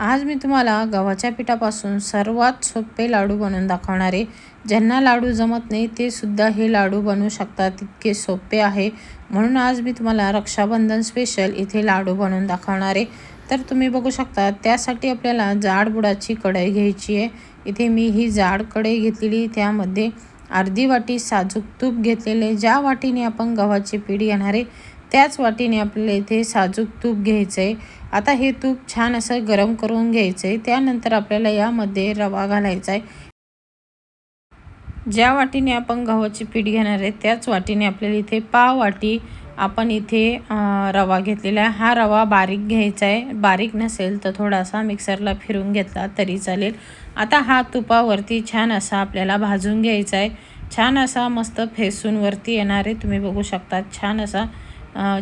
आज मी तुम्हाला गव्हाच्या पिठापासून सर्वात सोपे लाडू बनवून दाखवणार आहे. ज्यांना लाडू जमत नाही ते सुद्धा हे लाडू बनवू शकतात. इतके सोपे आहे. म्हणून आज मी तुम्हाला रक्षाबंधन स्पेशल इथे लाडू बनवून दाखवणार आहे. तर तुम्ही बघू शकता त्यासाठी आपल्याला जाड बुडाची कढई घ्यायची आहे. इथे मी ही जाड कढई घेतलेली त्यामध्ये अर्धी वाटी साजूक तूप घेतलेले ज्या वाटीने आपण गव्हाचे पीठ घेणार आहे त्याच वाटीने आपल्याला इथे साजूक तूप घ्यायचं आहे आता हे तूप छान असं गरम करून घ्यायचं आहे त्यानंतर आपल्याला यामध्ये रवा घालायचा आहे ज्या वाटीने आपण गव्हाची पीठ घेणार आहे त्याच वाटीने आपल्याला इथे पाव वाटी आपण इथे रवा घेतलेला आहे. हा रवा बारीक घ्यायचा आहे बारीक नसेल तर थोडासा मिक्सरला फिरून घेतला तरी चालेल. आता हा तुपावरती छान असा आपल्याला भाजून घ्यायचा आहे छान असा मस्त फेसूनवरती येणार आहे तुम्ही बघू शकता. छान असा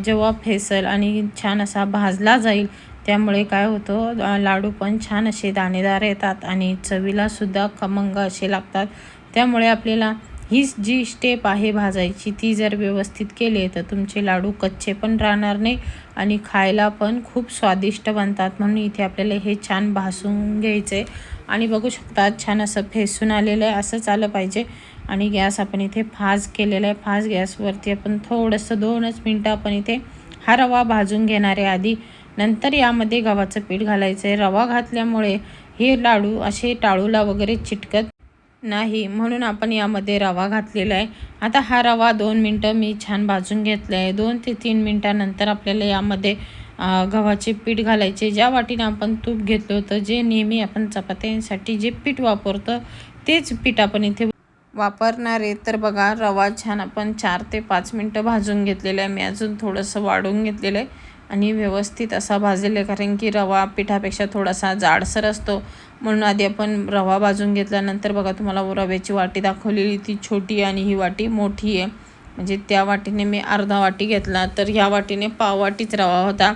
जेव्हा फेसल आणि छान असा भाजला जाईल त्यामुळे काय होतं लाडू पण छान असे दाणेदार येतात आणि चवीलासुद्धा खमंग असे लागतात. त्यामुळे आपल्याला ही जी स्टेप आहे भाजायची ती जर व्यवस्थित केली तर तुमचे लाडू कच्चे पण राहणार नाही आणि खायला पण खूप स्वादिष्ट बनतात. म्हणून इथे आपल्याला हे छान भासून घ्यायचे आणि बघू शकतात छान असं फेसून आलेलं आहे असंच आलं पाहिजे. आणि गॅस आपण इथे फाज केलेला आहे. फाज गॅसवरती आपण थोडंसं दोनच मिनटं आपण इथे हा रवा भाजून घेणार आहे आधी. नंतर यामध्ये गव्हाचं पीठ घालायचं आहे रवा घातल्यामुळे हे लाडू असे टाळूला वगैरे चिटकत नाही. म्हणून आपण यामध्ये रवा घातलेला आहे. आता हा रवा दोन मिनटं मी छान भाजून घेतला आहे दोन ते तीन मिनटानंतर आपल्याला यामध्ये गव्हाचे पीठ घालायचे. ज्या वाटीने आपण तूप घेतलं होतं जे नेहमी आपण चपात्यांसाठी जे पीठ वापरतो तेच पीठ आपण इथे वापरणारे तर बघा रवा छान आपण चार ते पाच मिनटं भाजून घेतलेलं आहे. मी अजून थोडंसं वाढून घेतलेलं आहे आणि व्यवस्थित असा भाजलेला आहे कारण की रवा पिठापेक्षा थोडासा जाडसर असतो. म्हणून आधी आपण रवा भाजून घेतल्यानंतर बघा तुम्हाला रव्याची वाटी दाखवलेली ती छोटी आणि ही वाटी मोठी आहे. म्हणजे त्या वाटीने मी अर्धा वाटी घेतला तर ह्या वाटीने पाव वाटीच रवा होता.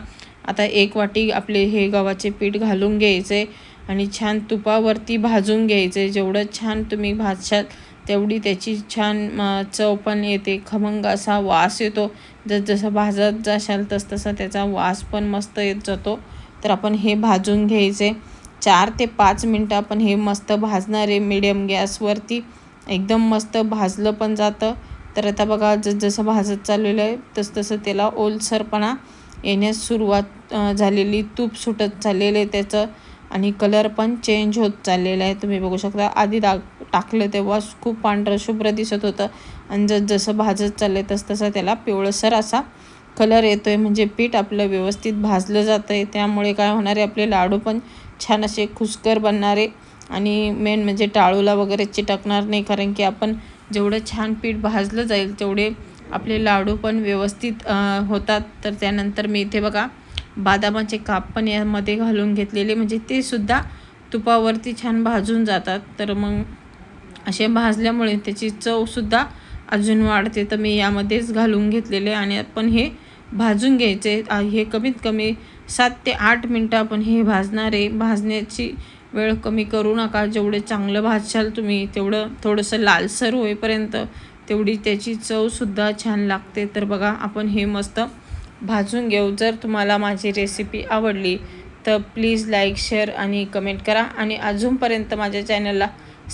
आता एक वाटी आपले हे गव्हाचे पीठ घालून घ्यायचे आणि छान तुपावरती भाजून घ्यायचे. जेवढं छान तुम्ही भाजशाल तेवढी त्याची छान चव पण येते खमंग असा वास येतो. जसजसं भाजत जाशाल तस तसा त्याचा वास पण मस्त येत जातो. तर आपण हे भाजून घ्यायचे. चार ते पाच मिनटं आपण हे मस्त भाजणार आहे मिडियम गॅसवरती एकदम मस्त भाजलं पण जातं. तर आता बघा जस जसं भाजत चाललेलं आहे तसतसं त्याला ओलसरपणा येण्यास सुरुवात झालेली तूप सुटत चाललेलं आहे त्याचं. आणि कलर पण चेंज होत चाललेला आहे. तुम्ही बघू शकता आधी दाग टाकलं तेव्हा खूप पांढरं शुभ्र दिसत होतं. आणि जस जसं भाजत चाललं तस तसं त्याला पिवळसर असा कलर येतो आहे म्हणजे पीठ आपलं व्यवस्थित भाजलं जातं आहे त्यामुळे काय होणार आहे आपले लाडू पण छान असे खुसकर बनणारे आणि मेन म्हणजे टाळूला वगैरे चिटकणार नाही. कारण की आपण जेवढं छान पीठ भाजलं जाईल तेवढे आपले लाडू पण व्यवस्थित होतात. तर त्यानंतर मी इथे बघा बदामाचे काप पण यामध्ये घालून घेतलेले. म्हणजे ते सुद्धा तुपावरती छान भाजून जातात. तर मग असे भाजल्यामुळे त्याची चवसुद्धा अजून वाढते. तर मी यामध्येच घालून घेतलेले आणि आपण हे भाजून घ्यायचे. हे कमीत कमी सात ते आठ मिनटं आपण हे भाजणारे भाजण्याची वेळ कमी करू नका. जेवढे चांगलं भाजशाल तुम्ही तेवढं थोडंसं लालसर होईपर्यंत तेवढी त्याची चवसुद्धा छान लागते. तर बघा आपण हे मस्त भाजून घेऊ. जर तुम्हाला माझी रेसिपी आवडली तर प्लीज लाईक शेअर आणि कमेंट करा. आणि अजूनपर्यंत माझ्या चॅनलला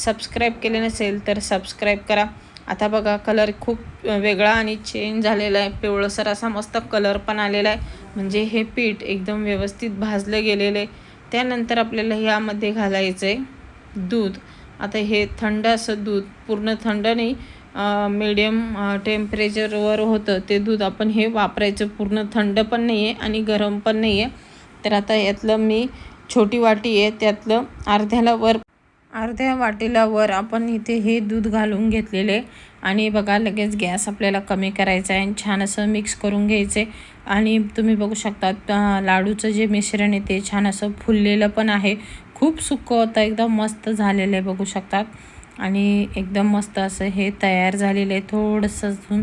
सबस्क्राईब केले नसेल तर सबस्क्राईब करा. आता बघा कलर खूप वेगळा आणि चेंज झालेला आहे. पिवळसर असा मस्त कलर पण आलेला आहे. म्हणजे हे पीठ एकदम व्यवस्थित भाजलं गेलेलं. आहे त्यानंतर आपल्याला ह्यामध्ये घालायचं आहे दूध. आता हे थंड असं दूध पूर्ण थंड नाही मीडियम टेम्परेचरवर होतं. ते दूध आपण हे वापरायचं. पूर्ण थंड पण नाही आहे आणि गरम पण नाही आहे तर आता यातलं मी छोटी वाटी आहे. त्यातलं अर्ध्याला वर अर्ध्या वाटीला वर आपण इथे हे दूध घालून घेतलेले. आणि बघा लगेच गॅस आपल्याला कमी करायचा आहे आणि छान असं मिक्स करून घ्यायचे. आणि तुम्ही बघू शकता लाडूचं जे मिश्रण आहे ते छान असं फुललेलं पण आहे. खूप सुकं होतं एकदम मस्त झालेलं आहे बघू शकतात आणि एकदम मस्त असं हे तयार झालेलं आहे थोडंसं अजून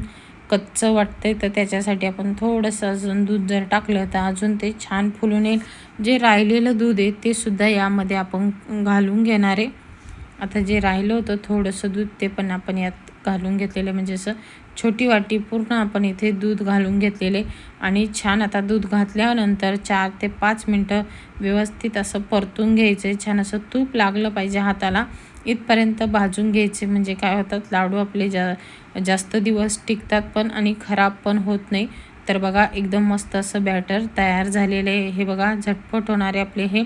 कच्चं वाटतंय तर त्याच्यासाठी आपण थोडंसं अजून दूध जर टाकलं तर अजून ते छान फुलून येईल. जे राहिलेलं दूध आहे ते सुद्धा यामध्ये आपण घालून घेणार आहे. आता जे राहिलं होतं थोडंसं दूध ते पण आपण यात घालून घेतलेले म्हणजे असं छोटी वाटी पूर्ण आपण इथे दूध घालून घेतलेले आणि छान आता दूध घातल्यानंतर चार ते पाच मिनटं व्यवस्थित असं परतून घ्यायचं. छान असं तूप लागलं पाहिजे हाताला इथपर्यंत भाजून घ्यायचे. म्हणजे काय होतात लाडू आपले जा जास्त दिवस टिकतात पण आणि खराब पण होत नाही. तर बघा एकदम मस्त असं बॅटर तयार झालेले आहे. हे बघा झटपट होणारे आपले हे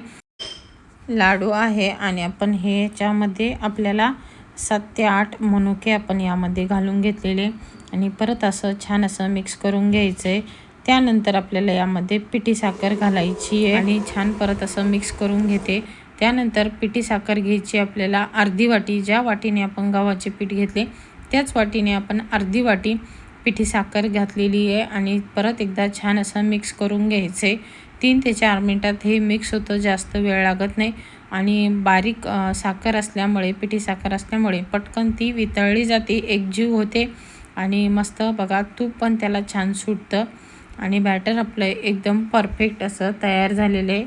लाडू आहे. आणि आपण हे याच्यामध्ये आपल्याला सात ते आठ मनुके आपण यामध्ये घालून घेतलेले आणि परत असं छान असं मिक्स करून घ्यायचं आहे त्यानंतर आपल्याला यामध्ये पिठी साखर घालायची आहे आणि छान परत असं मिक्स करून घेते. त्यानंतर पिठी साखर घ्यायची आपल्याला अर्धी वाटी ज्या वाटीने आपण गव्हाचे पीठ घेतले त्याच वाटीने आपण अर्धी वाटी पिठी साखर घातलेली आहे आणि परत एकदा छान असं मिक्स करून घ्यायचं आहे तीन ते चार मिनटात हे मिक्स होतं जास्त वेळ लागत नाही. आणि बारीक साखर असल्यामुळे पिठी साखर असल्यामुळे पटकन ती वितळली जाते एकजीव होते आणि मस्त बघा तूप पण त्याला छान सुटतं आणि बॅटर आपलं एकदम परफेक्ट असं तयार झालेलं आहे.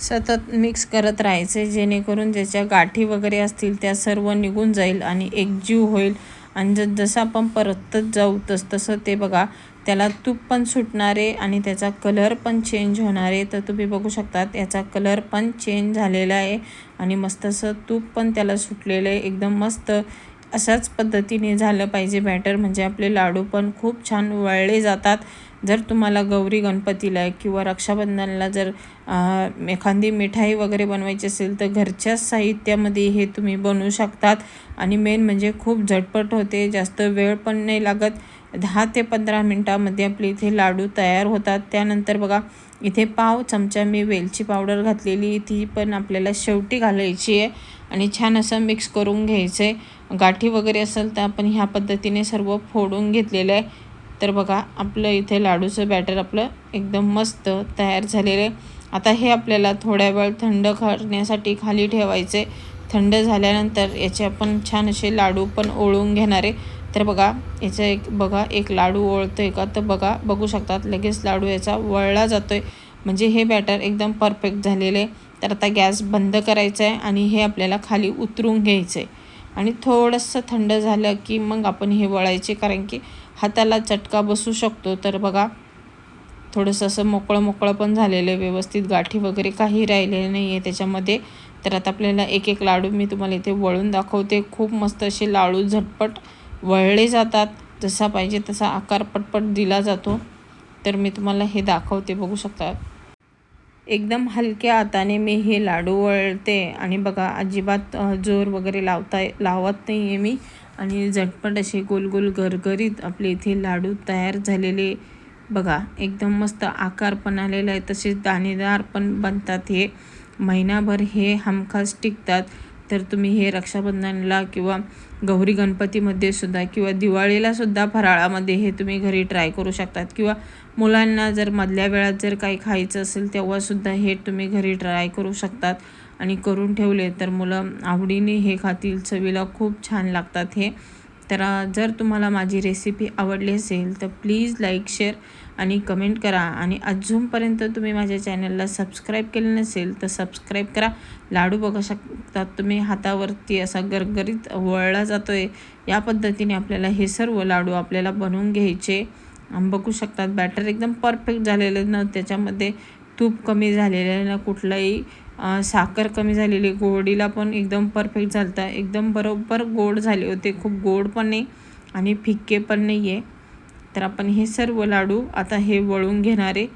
सतत मिक्स करत राहायचे जेणेकरून ज्याच्या गाठी वगैरे असतील त्या सर्व निघून जाईल आणि एकजीव होईल. आणि जस जसं आपण परतत जाऊ तस तसं ते बघा त्याला तूप पण सुटणारे आणि त्याचा कलर पण चेंज होणारे. तर तुम्ही बघू शकतात याचा कलर पण चेंज झालेला आहे. आणि मस्त असं तूप पण त्याला सुटलेलं आहे. एकदम मस्त अशाच पद्धतीने झालं पाहिजे बॅटर म्हणजे आपले लाडू पण खूप छान वळले जातात. जर तुम्हाला गौरी गणपतीला किंवा रक्षाबंधनाला जर एखादी मिठाई वगैरे बनवायची असेल तर घरच्याच साहित्यामध्ये हे तुम्ही बनवू शकतात. आणि मेन म्हणजे खूप झटपट होते. जास्त वेळ पण नाही लागत. दहा ते पंधरा मिनटामध्ये आपले इथे लाडू तयार होतात. त्यानंतर बघा इथे पाव चमचा मी वेलची पावडर घातलेली. ती पण आपल्याला शेवटी घालायची आहे आणि छान असं मिक्स करून घ्यायचं. आहे गाठी वगैरे असेल तर आपण ह्या पद्धतीने सर्व फोडून घेतलेलं आहे. तर बघा आपलं इथे लाडूचं बॅटर आपलं एकदम मस्त तयार झालेलं आहे. आता हे आपल्याला थोड्या वेळ थंड करण्यासाठी खाली ठेवायचे. थंड झाल्यानंतर याचे आपण छान असे लाडू पण ओळून घेणारे तर बघा याचं एक बघा एक लाडू ओळतो आहे का? तर बघा बघू शकतात लगेच लाडू याचा वळला जातो आहे म्हणजे हे बॅटर एकदम परफेक्ट झालेले तर आता गॅस बंद करायचा आहे आणि हे आपल्याला खाली उतरून घ्यायचं आहे आणि थोडंसं थंड झालं की मग आपण हे वळायचे कारण की हाताला चटका बसू शकतो. तर बघा थोडंसं असं मोकळं मोकळं पण झालेलं आहे. व्यवस्थित गाठी वगैरे काही राहिलेलं नाही आहे त्याच्यामध्ये. तर आता आपल्याला एक एक लाडू मी तुम्हाला इथे वळून दाखवते. खूप मस्त असे लाडू झटपट वळले जातात. जसा पाहिजे तसा आकार पटपट दिला जातो. तर मी तुम्हाला हे दाखवते बघू शकता. एकदम हलक्या हाताने मी हे लाडू वळते. आणि बघा अजिबात जोर वगैरे लावता लावत नाही आहे मी. आणि झटपट असे गोल गोल गरगरीत आपले इथे लाडू तयार झालेले. बघा एकदम मस्त आकार पण आलेला आहे तसेच दाणेदार पण बनतात हे. महिनाभर हे हमखास टिकतात तर तुम्ही हे रक्षाबंधनला किंवा गौरी गणपतीमध्ये सुद्धा किंवा दिवाळीला सुद्धा फराळामध्ये हे तुम्ही घरी ट्राय करू शकतात. किंवा मुलांना जर मधल्या वेळात जर काही खायचं असेल तेव्हासुद्धा हे तुम्ही घरी ट्राय करू शकतात. आणि करून ठेवले तर मुलं आवडीने हे खातील चवीला खूप छान लागतात हे. तर जर तुम्हाला माझी रेसिपी आवडली असेल तर प्लीज लाईक शेअर आणि कमेंट करा. आणि अजूनपर्यंत तुम्ही माझ्या चॅनलला सबस्क्राईब केलं नसेल तर सबस्क्राईब करा. लाडू बघू शकतात तुम्ही हातावरती असा गरगरीत वळला जातो आहे या पद्धतीने आपल्याला हे सर्व लाडू आपल्याला बनवून घ्यायचे. बघू शकतात बॅटर एकदम परफेक्ट झालेलं ना. त्याच्यामध्ये तूप कमी झालेलं ना. कुठलाही साखर कमी झालेली गोडीला पण एकदम परफेक्ट झालता. एकदम बरोबर गोड झाले होते. खूप गोड पण नाही आणि फिक्के पण नाही आहे तर आपण हे सर्व लाडू आता हे वळून घेणारे.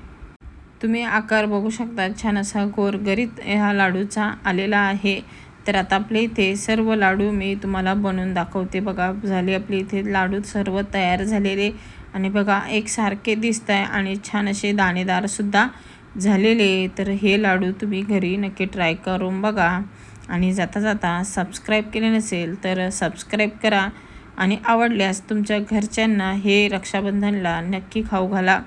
तुम्ही आकार बघू शकता छान असा गोरगरीत ह्या लाडूचा आलेला आहे. तर आता आपले इथे सर्व लाडू मी तुम्हाला बनवून दाखवते. बघा झाले आपले इथे लाडू सर्व तयार झालेले. आणि बघा एकसारखे दिसत आहे आणि छान असे दाणेदारसुद्धा झालेले. तर हे लाडू तुम्ही घरी नक्की ट्राय करून बघा. आणि जाता जाता सबस्क्राईब केले नसेल तर सबस्क्राईब करा. आणि आवडल्यास तुमच्या घरच्यांना हे रक्षाबंधनला नक्की खाऊ घाला.